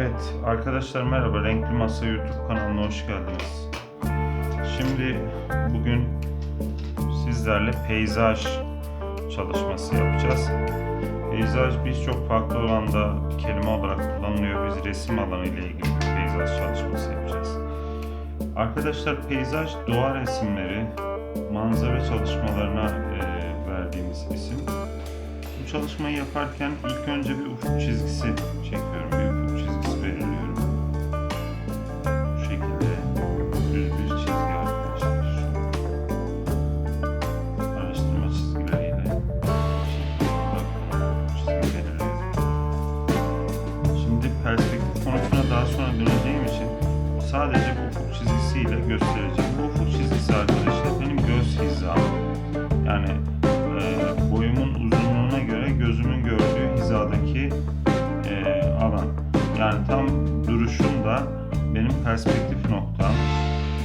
Evet arkadaşlar merhaba Renkli Masa YouTube kanalına hoş geldiniz. Şimdi bugün sizlerle peyzaj çalışması yapacağız. Peyzaj birçok farklı alanda kelime olarak kullanılıyor. Biz resim alanı ile ilgili bir peyzaj çalışması yapacağız. Arkadaşlar peyzaj doğa resimleri, manzara çalışmalarına e, verdiğimiz isim. Bu çalışmayı yaparken ilk önce bir ufuk çizgisi çekiyorum. Göstereceğim. Ufuk çizgisi arkadaşlar benim göz hizam. Yani e, boyumun uzunluğuna göre gözümün gördüğü hizadaki e, alan. Yani tam duruşumda benim perspektif noktam.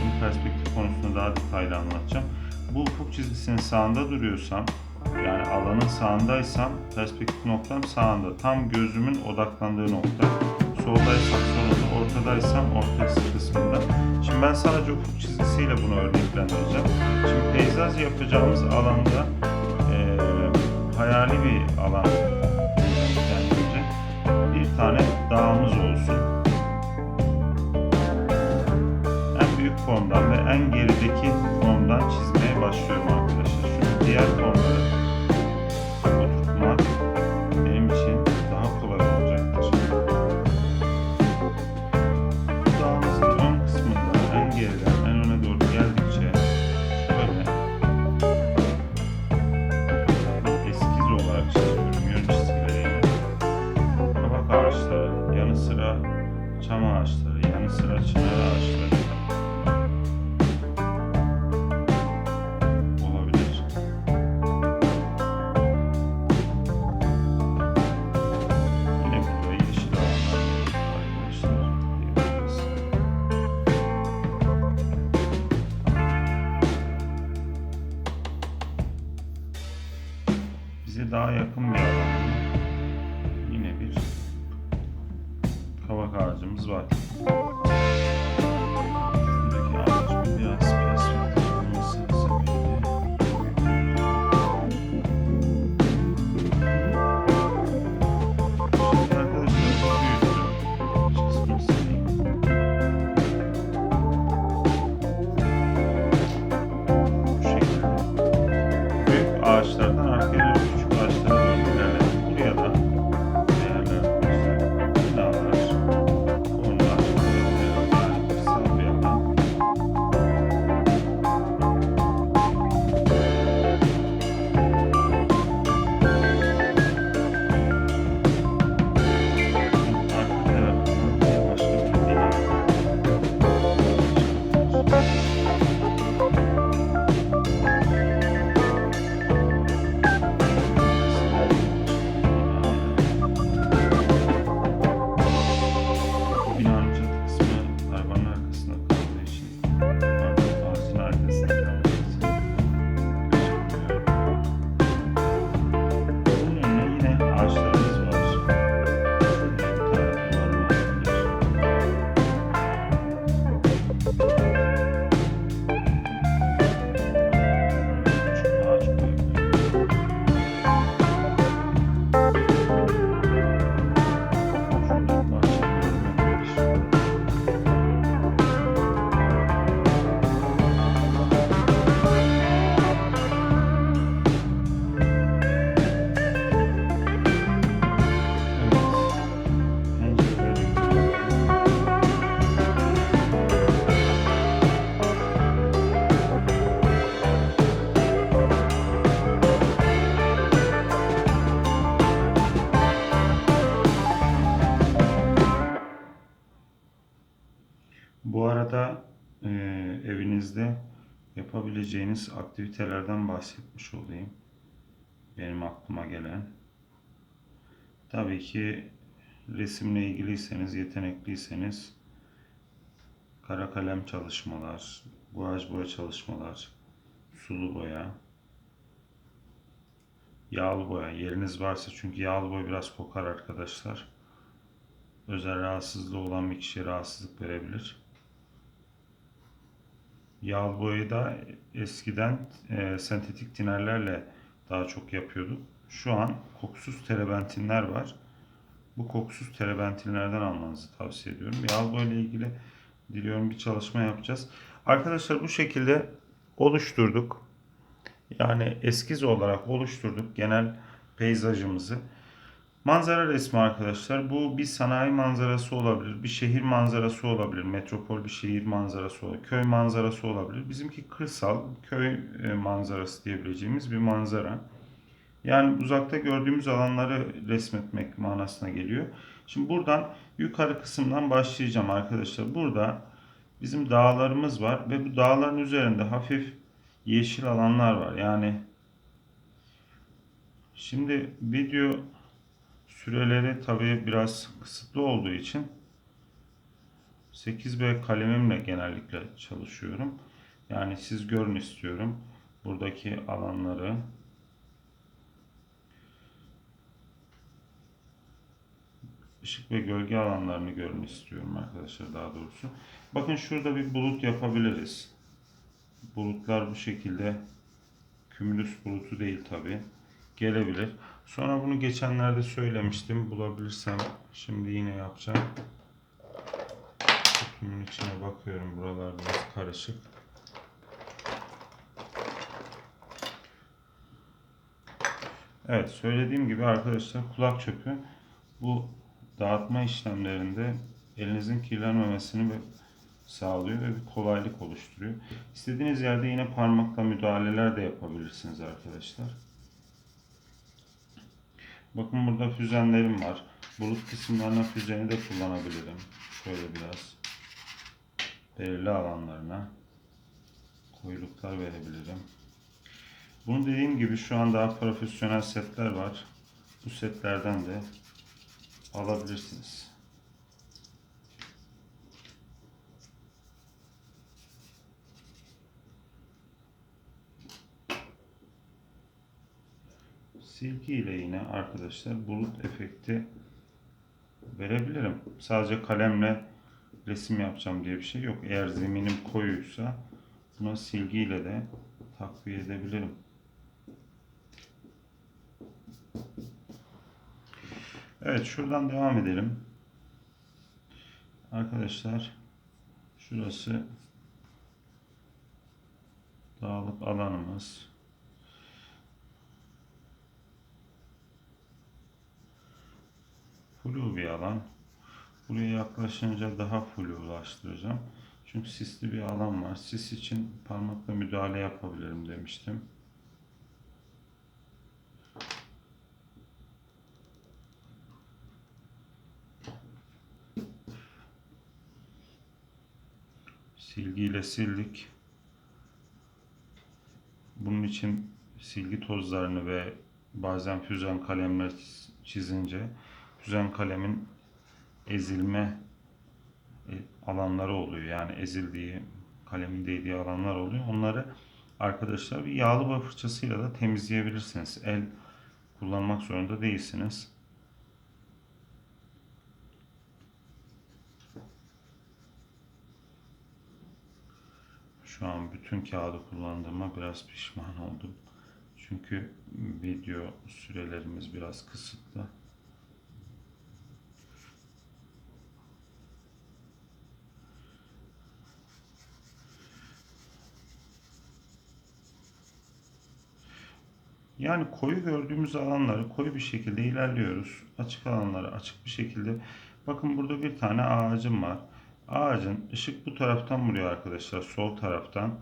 Benim perspektif konusunda daha detaylı anlatacağım. Bu ufuk çizgisinin sağında duruyorsam, yani alanın sağındaysam perspektif noktam sağında. Tam gözümün odaklandığı nokta. Soldaysam solunda, ortadaysam orta kısmında. Şimdi ben sadece ufuk çizgisiyle bunu örneklendireceğim. Şimdi peyzaj yapacağımız alanda eee, hayali bir alan örneklendirecek. Bir tane dağımız olsun. En büyük formdan ve en gerideki formdan çizmeye başlıyorum arkadaşlar. Çünkü diğer formları yapabileceğiniz aktivitelerden bahsetmiş olayım. Benim aklıma gelen. Tabii ki resimle ilgiliyseniz, yetenekliyseniz kara kalem çalışmalar, guaj boya çalışmalar, sulu boya, yağlı boya yeriniz varsa çünkü yağlı boya biraz kokar arkadaşlar. özel rahatsızlığı olan bir kişiye rahatsızlık verebilir. Yağ boyayı da eskiden e, sentetik tinerlerle daha çok yapıyorduk. Şu an kokusuz terebentinler var. Bu kokusuz terebentinlerden almanızı tavsiye ediyorum. Yağ boya ile ilgili diliyorum bir çalışma yapacağız. Arkadaşlar bu şekilde oluşturduk. Yani eskiz olarak oluşturduk genel peyzajımızı. Manzara resmi arkadaşlar. Bu bir sanayi manzarası olabilir, bir şehir manzarası olabilir, metropol bir şehir manzarası olabilir, köy manzarası olabilir. Bizimki kırsal, köy e, manzarası diyebileceğimiz bir manzara. Yani uzakta gördüğümüz alanları resmetmek manasına geliyor. Şimdi buradan yukarı kısımdan başlayacağım arkadaşlar. Burada bizim dağlarımız var ve bu dağların üzerinde hafif yeşil alanlar var. Yani şimdi video süreleri tabii biraz kısıtlı olduğu için 8B kalemimle genellikle çalışıyorum. Yani siz görün istiyorum. Buradaki alanları ışık ve gölge alanlarını görün istiyorum arkadaşlar daha doğrusu. Bakın şurada bir bulut yapabiliriz. Bulutlar bu şekilde kümülüs bulutu değil tabi. Gelebilir. Sonra bunu geçenlerde söylemiştim. Bulabilirsem şimdi yine yapacağım. Kutumun içine bakıyorum. Buralar biraz karışık. Evet söylediğim gibi arkadaşlar kulak çöpü bu dağıtma işlemlerinde elinizin kirlenmemesini sağlıyor ve bir kolaylık oluşturuyor. İstediğiniz yerde yine parmakla müdahaleler de yapabilirsiniz arkadaşlar. Bakın burada füzenlerim var. Bulut kısımlarına füzeni de kullanabilirim. Şöyle biraz belirli alanlarına koyuluklar verebilirim. Bunu dediğim gibi şu an daha profesyonel setler var. Bu setlerden de alabilirsiniz. Silgi ile yine arkadaşlar bulut efekti verebilirim. Sadece kalemle resim yapacağım diye bir şey yok. Eğer zeminim koyuysa buna silgiyle de takviye edebilirim. Evet şuradan devam edelim. Arkadaşlar şurası dağlık alanımız. Flu bir alan. Buraya yaklaşınca daha flulaştıracağım. Çünkü sisli bir alan var. Sis için parmakla müdahale yapabilirim demiştim. Silgiyle sildik. Bunun için silgi tozlarını ve bazen füzen kalemler çizince füzen kalemin ezilme e, alanları oluyor. Yani ezildiği, kalemin değdiği alanlar oluyor. Onları arkadaşlar bir yağlı boya fırçasıyla da temizleyebilirsiniz. El kullanmak zorunda değilsiniz. Şu an bütün kağıdı kullandığıma biraz pişman oldum. Çünkü video sürelerimiz biraz kısıtlı. Yani koyu gördüğümüz alanları koyu bir şekilde ilerliyoruz. Açık alanları açık bir şekilde. Bakın burada bir tane ağacım var. Ağacın ışık bu taraftan vuruyor arkadaşlar. Sol taraftan.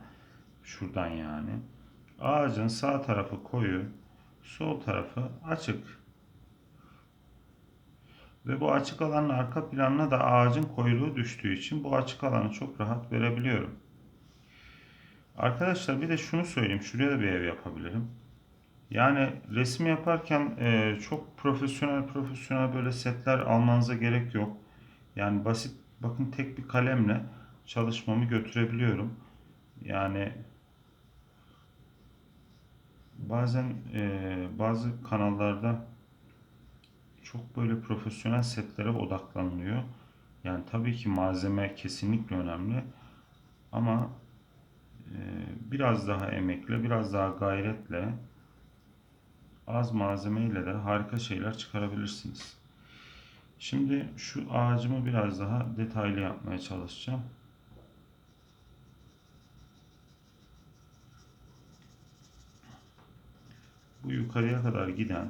Şuradan yani. Ağacın sağ tarafı koyu. Sol tarafı açık. Ve bu açık alanın arka planına da ağacın koyuluğu düştüğü için bu açık alanı çok rahat verebiliyorum. Arkadaşlar bir de şunu söyleyeyim. Şuraya da bir ev yapabilirim. Yani resim yaparken e, çok profesyonel profesyonel böyle setler almanıza gerek yok. Yani basit bakın tek bir kalemle çalışmamı götürebiliyorum. Yani bazen e, bazı kanallarda çok böyle profesyonel setlere odaklanılıyor. Yani tabii ki malzeme kesinlikle önemli ama e, biraz daha emekle, biraz daha gayretle az malzemeyle de harika şeyler çıkarabilirsiniz. Şimdi şu ağacımı biraz daha detaylı yapmaya çalışacağım. Bu yukarıya kadar giden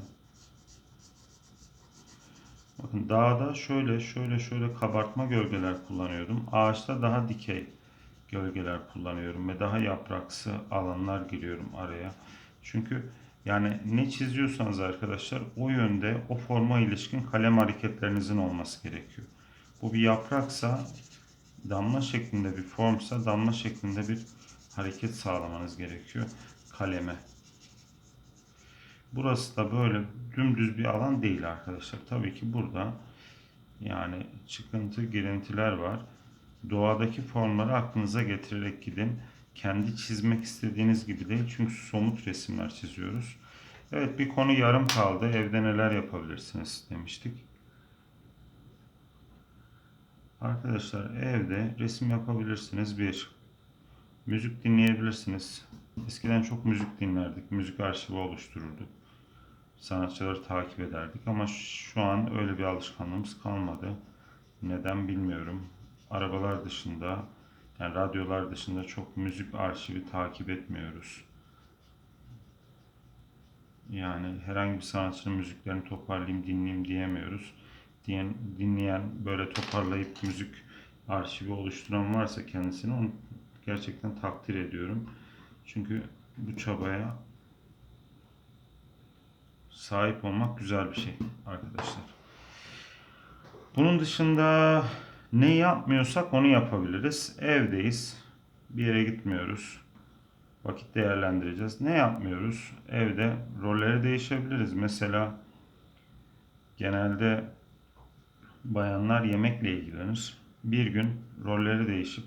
Bakın dağda şöyle şöyle şöyle kabartma gölgeler kullanıyordum. Ağaçta daha dikey gölgeler kullanıyorum ve daha yapraksı alanlar giriyorum araya. Çünkü yani ne çiziyorsanız arkadaşlar o yönde o forma ilişkin kalem hareketlerinizin olması gerekiyor. Bu bir yapraksa damla şeklinde bir formsa damla şeklinde bir hareket sağlamanız gerekiyor kaleme. Burası da böyle dümdüz bir alan değil arkadaşlar. Tabii ki burada yani çıkıntı, girintiler var. Doğadaki formları aklınıza getirerek gidin. Kendi çizmek istediğiniz gibi değil. Çünkü somut resimler çiziyoruz. Evet bir konu yarım kaldı. Evde neler yapabilirsiniz demiştik. Arkadaşlar evde resim yapabilirsiniz. Bir, müzik dinleyebilirsiniz. Eskiden çok müzik dinlerdik. Müzik arşivi oluştururduk sanatçıları takip ederdik ama şu an öyle bir alışkanlığımız kalmadı. Neden bilmiyorum. Arabalar dışında, yani radyolar dışında çok müzik arşivi takip etmiyoruz. Yani herhangi bir sanatçının müziklerini toparlayayım, dinleyeyim diyemiyoruz. Diyen, dinleyen, böyle toparlayıp müzik arşivi oluşturan varsa kendisini onu gerçekten takdir ediyorum. Çünkü bu çabaya sahip olmak güzel bir şey arkadaşlar. Bunun dışında ne yapmıyorsak onu yapabiliriz. Evdeyiz. Bir yere gitmiyoruz. Vakit değerlendireceğiz. Ne yapmıyoruz? Evde rolleri değişebiliriz. Mesela genelde bayanlar yemekle ilgilenir. Bir gün rolleri değişip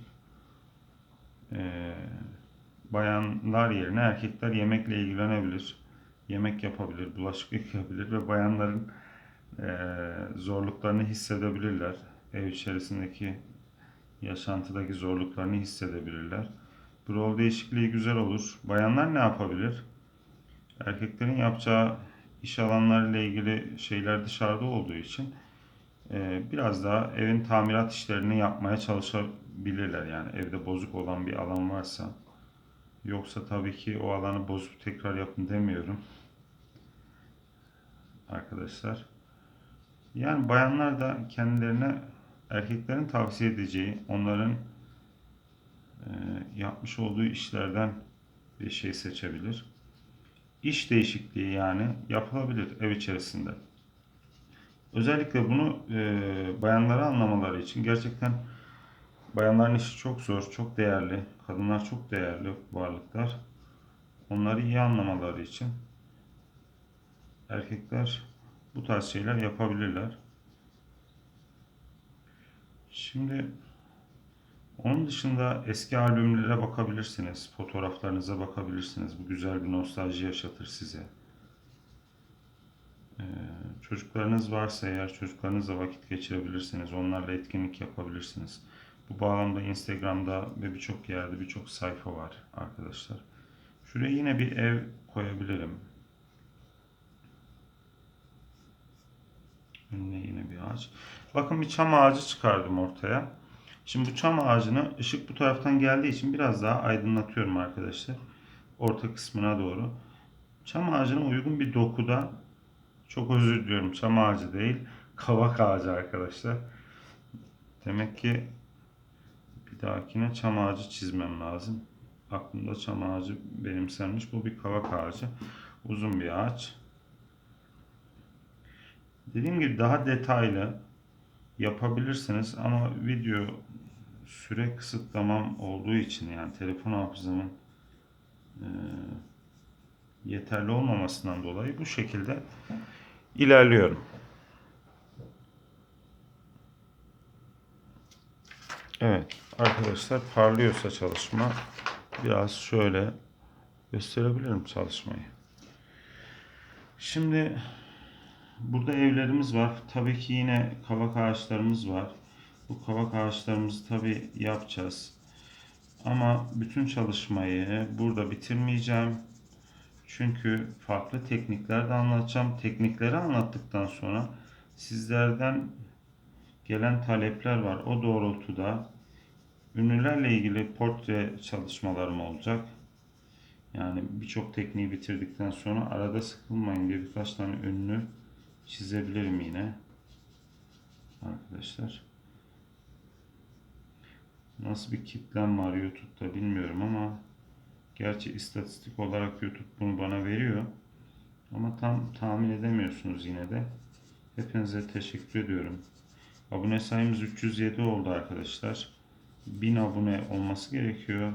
e, bayanlar yerine erkekler yemekle ilgilenebilir yemek yapabilir, bulaşık yıkayabilir ve bayanların e, zorluklarını hissedebilirler. Ev içerisindeki yaşantıdaki zorluklarını hissedebilirler. Bu rol değişikliği güzel olur. Bayanlar ne yapabilir? Erkeklerin yapacağı iş alanlarıyla ilgili şeyler dışarıda olduğu için e, biraz daha evin tamirat işlerini yapmaya çalışabilirler. Yani evde bozuk olan bir alan varsa Yoksa tabii ki o alanı bozup tekrar yapın demiyorum. Arkadaşlar. Yani bayanlar da kendilerine erkeklerin tavsiye edeceği, onların e, yapmış olduğu işlerden bir şey seçebilir. İş değişikliği yani yapılabilir ev içerisinde. Özellikle bunu e, bayanlara anlamaları için gerçekten Bayanların işi çok zor, çok değerli. Kadınlar çok değerli varlıklar. Onları iyi anlamaları için erkekler bu tarz şeyler yapabilirler. Şimdi onun dışında eski albümlere bakabilirsiniz, fotoğraflarınıza bakabilirsiniz. Bu güzel bir nostalji yaşatır size. Ee, çocuklarınız varsa eğer çocuklarınızla vakit geçirebilirsiniz, onlarla etkinlik yapabilirsiniz. Bu bağlamda Instagram'da ve birçok yerde birçok sayfa var arkadaşlar. Şuraya yine bir ev koyabilirim. Önüne yine bir ağaç. Bakın bir çam ağacı çıkardım ortaya. Şimdi bu çam ağacını ışık bu taraftan geldiği için biraz daha aydınlatıyorum arkadaşlar. Orta kısmına doğru. Çam ağacına uygun bir dokuda çok özür diliyorum çam ağacı değil kavak ağacı arkadaşlar. Demek ki bir dahakine çam ağacı çizmem lazım. Aklımda çam ağacı benimsenmiş. Bu bir kavak ağacı. Uzun bir ağaç. Dediğim gibi daha detaylı yapabilirsiniz ama video süre kısıtlamam olduğu için yani telefon hafızamın e, yeterli olmamasından dolayı bu şekilde ilerliyorum. Evet arkadaşlar parlıyorsa çalışma biraz şöyle gösterebilirim çalışmayı. Şimdi Burada evlerimiz var. Tabii ki yine kavak ağaçlarımız var. Bu kavak ağaçlarımızı tabii yapacağız. Ama bütün çalışmayı burada bitirmeyeceğim. Çünkü farklı teknikler de anlatacağım. Teknikleri anlattıktan sonra sizlerden gelen talepler var. O doğrultuda ünlülerle ilgili portre çalışmalarım olacak. Yani birçok tekniği bitirdikten sonra arada sıkılmayın diye birkaç tane ünlü çizebilirim yine. Arkadaşlar. Nasıl bir kitlem var YouTube'da bilmiyorum ama gerçi istatistik olarak YouTube bunu bana veriyor. Ama tam tahmin edemiyorsunuz yine de. Hepinize teşekkür ediyorum. Abone sayımız 307 oldu arkadaşlar. 1000 abone olması gerekiyor.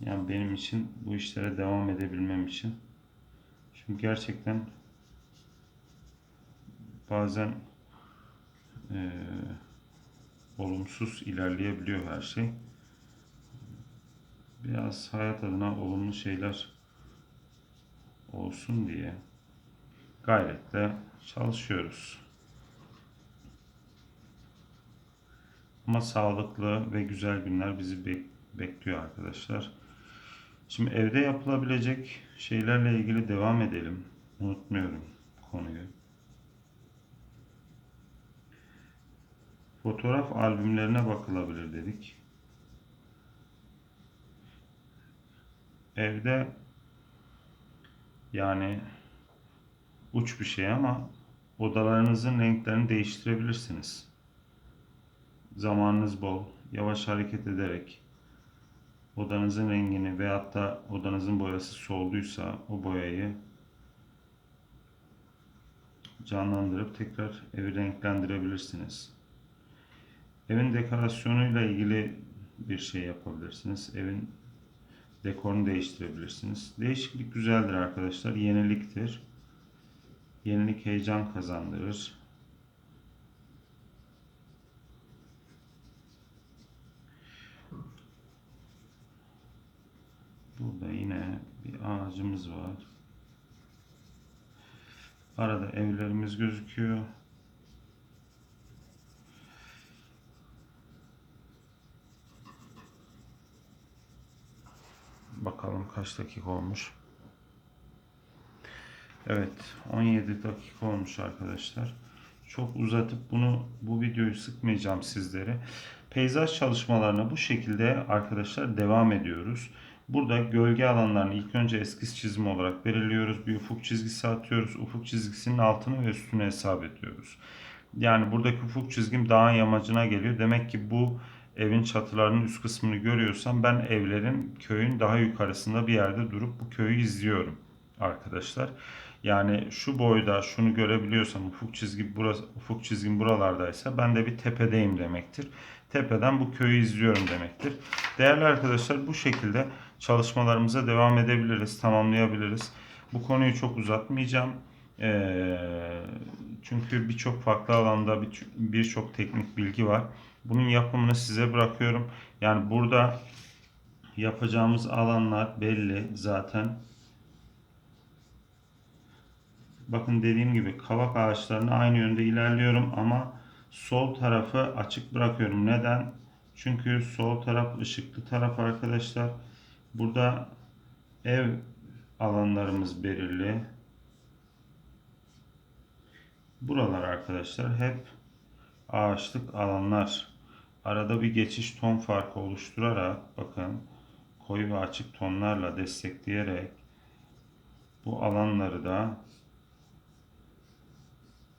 Yani benim için bu işlere devam edebilmem için. Çünkü gerçekten bazen eee, olumsuz ilerleyebiliyor her şey. Biraz hayat adına olumlu şeyler olsun diye gayretle çalışıyoruz. Ama sağlıklı ve güzel günler bizi bek- bekliyor arkadaşlar. Şimdi evde yapılabilecek şeylerle ilgili devam edelim. Unutmuyorum konuyu. Fotoğraf albümlerine bakılabilir dedik. Evde yani uç bir şey ama odalarınızın renklerini değiştirebilirsiniz. Zamanınız bol, yavaş hareket ederek odanızın rengini veyahut da odanızın boyası solduysa o boyayı canlandırıp tekrar evi renklendirebilirsiniz. Evin dekorasyonuyla ilgili bir şey yapabilirsiniz. Evin dekorunu değiştirebilirsiniz. Değişiklik güzeldir arkadaşlar. Yeniliktir. Yenilik heyecan kazandırır. Burada yine bir ağacımız var. Arada evlerimiz gözüküyor. Bakalım kaç dakika olmuş. Evet, 17 dakika olmuş arkadaşlar. Çok uzatıp bunu bu videoyu sıkmayacağım sizlere. Peyzaj çalışmalarına bu şekilde arkadaşlar devam ediyoruz. Burada gölge alanlarını ilk önce eskiz çizimi olarak belirliyoruz. Bir ufuk çizgisi atıyoruz. Ufuk çizgisinin altını ve üstünü hesap ediyoruz. Yani buradaki ufuk çizgim dağın yamacına geliyor. Demek ki bu evin çatılarının üst kısmını görüyorsam ben evlerin köyün daha yukarısında bir yerde durup bu köyü izliyorum arkadaşlar. Yani şu boyda şunu görebiliyorsam ufuk çizgi burası ufuk çizgim buralardaysa ben de bir tepedeyim demektir. Tepeden bu köyü izliyorum demektir. Değerli arkadaşlar bu şekilde çalışmalarımıza devam edebiliriz, tamamlayabiliriz. Bu konuyu çok uzatmayacağım. Ee, çünkü birçok farklı alanda bir- birçok teknik bilgi var. Bunun yapımını size bırakıyorum. Yani burada yapacağımız alanlar belli zaten. Bakın dediğim gibi kavak ağaçlarını aynı yönde ilerliyorum ama sol tarafı açık bırakıyorum. Neden? Çünkü sol taraf ışıklı taraf arkadaşlar. Burada ev alanlarımız belirli. Buralar arkadaşlar hep ağaçlık alanlar. Arada bir geçiş ton farkı oluşturarak bakın koyu ve açık tonlarla destekleyerek bu alanları da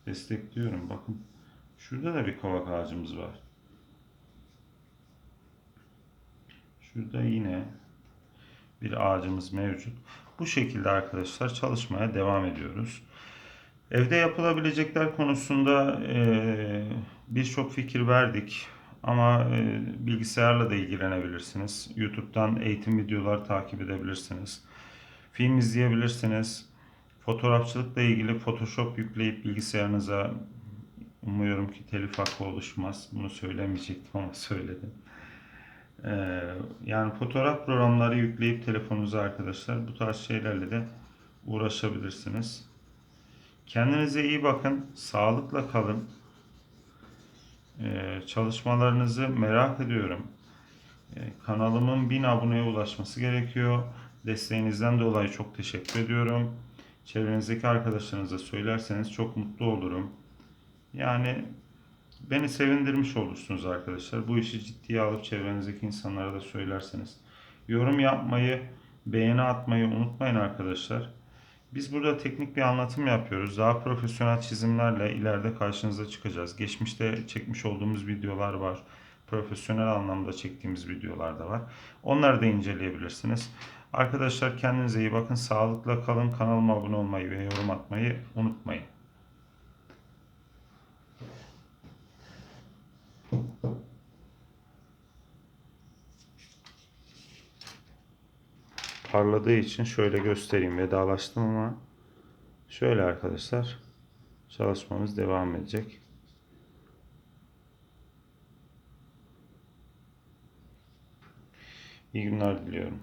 destekliyorum. Bakın şurada da bir kavak ağacımız var. Şurada yine bir ağacımız mevcut. Bu şekilde arkadaşlar çalışmaya devam ediyoruz. Evde yapılabilecekler konusunda eee, birçok fikir verdik. Ama eee, bilgisayarla da ilgilenebilirsiniz. YouTube'dan eğitim videoları takip edebilirsiniz. Film izleyebilirsiniz. Fotoğrafçılıkla ilgili Photoshop yükleyip bilgisayarınıza umuyorum ki telif hakkı oluşmaz. Bunu söylemeyecektim ama söyledim. Eee, yani fotoğraf programları yükleyip telefonunuza arkadaşlar bu tarz şeylerle de uğraşabilirsiniz. Kendinize iyi bakın. Sağlıkla kalın. Ee, çalışmalarınızı merak ediyorum. Ee, kanalımın 1000 aboneye ulaşması gerekiyor. Desteğinizden dolayı çok teşekkür ediyorum. Çevrenizdeki arkadaşlarınıza söylerseniz çok mutlu olurum. Yani beni sevindirmiş olursunuz arkadaşlar. Bu işi ciddiye alıp çevrenizdeki insanlara da söylerseniz. Yorum yapmayı, beğeni atmayı unutmayın arkadaşlar. Biz burada teknik bir anlatım yapıyoruz. Daha profesyonel çizimlerle ileride karşınıza çıkacağız. Geçmişte çekmiş olduğumuz videolar var. Profesyonel anlamda çektiğimiz videolar da var. Onları da inceleyebilirsiniz. Arkadaşlar kendinize iyi bakın. Sağlıkla kalın. Kanalıma abone olmayı ve yorum atmayı unutmayın. Parladığı için şöyle göstereyim. Vedalaştım ama şöyle arkadaşlar çalışmamız devam edecek. İyi günler diliyorum.